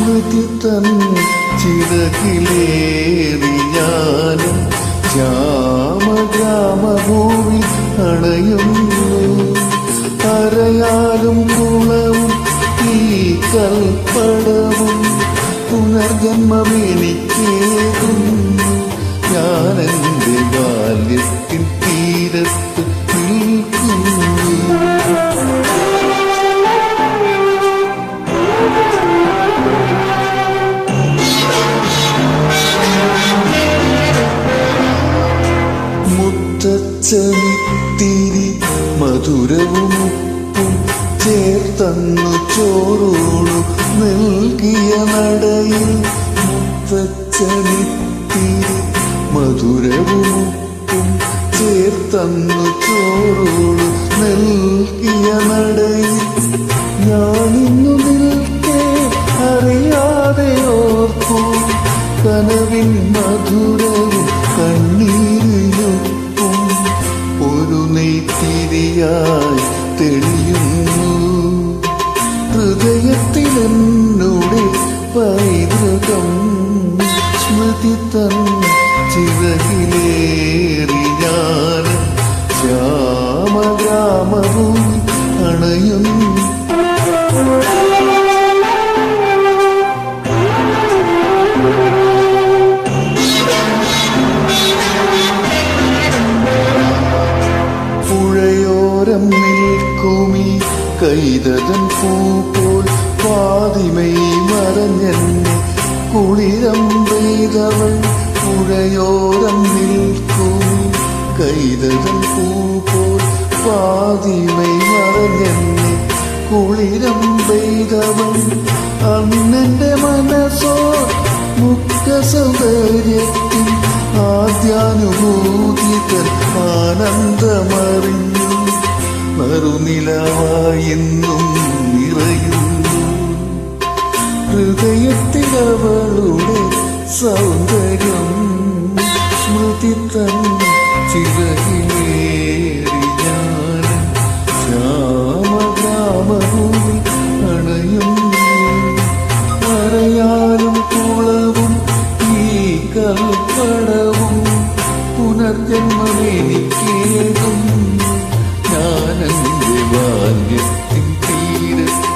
സ്മൃതി തൻ ചിറകിലേറി ശ്യാമ ഗ്രാമഭൂമി അണയുന്നു. അരയാലും കുളവും ഈ കൽപ്പടവും പുനർജന്മമെനിക്കേകുന്നു ഞാനെന്റെ ബാല്യത്തിൻ തീരത്ത് ചേർത്തന്നു ചോറൂണു നൽകിയ നടയിൽ മുത്തച്ഛനിത്തിരി മധുരവും ഉപ്പും ചേർത്തന്നു ചോറൂണു നൽകിയ നടയിൽ. ഞാനിന്നു നിൽക്കേ അറിയാതെ ഓർക്കൂ കനവിൻ മധുരവും കണ്ണീരിനൊപ്പം. ഒരു നെയ്ത്തിരിയായി തെളിയുന്നു കൈതതൻ പൂപ്പോൾ പാതിമൈ മറഞ്ഞെന്നെ കുളിരം പെയ്തവൾ പുഴയോരം നിൽക്കൂ. കൈതതൻ പൂപ്പോൾ പാതിമൈ മറഞ്ഞെന്നെ കുളിരം പെയ്തവൾ അന്നെന്റെ മനസ്സോ മുക്ക സൗകര്യത്തിൽ ആദ്യാനുഭൂതികൾ ആനന്ദമറിഞ്ഞു. മറുനിലവായെന്നും നിറയുന്നു ഹൃദയത്തിലവളുടെ സൗന്ദര്യം സ്മൃതി തൻ ചിറകിലേറി ഞാൻ ശ്യാമഗ്രാമഭൂമി അണയുന്നു മറയാലും കുളവും ഈ കൽപ്പടവും പുനർജന്മമെനിക്കേകും ഞാനെന്റെ ബാല്യത്തിൻ തീരത്ത്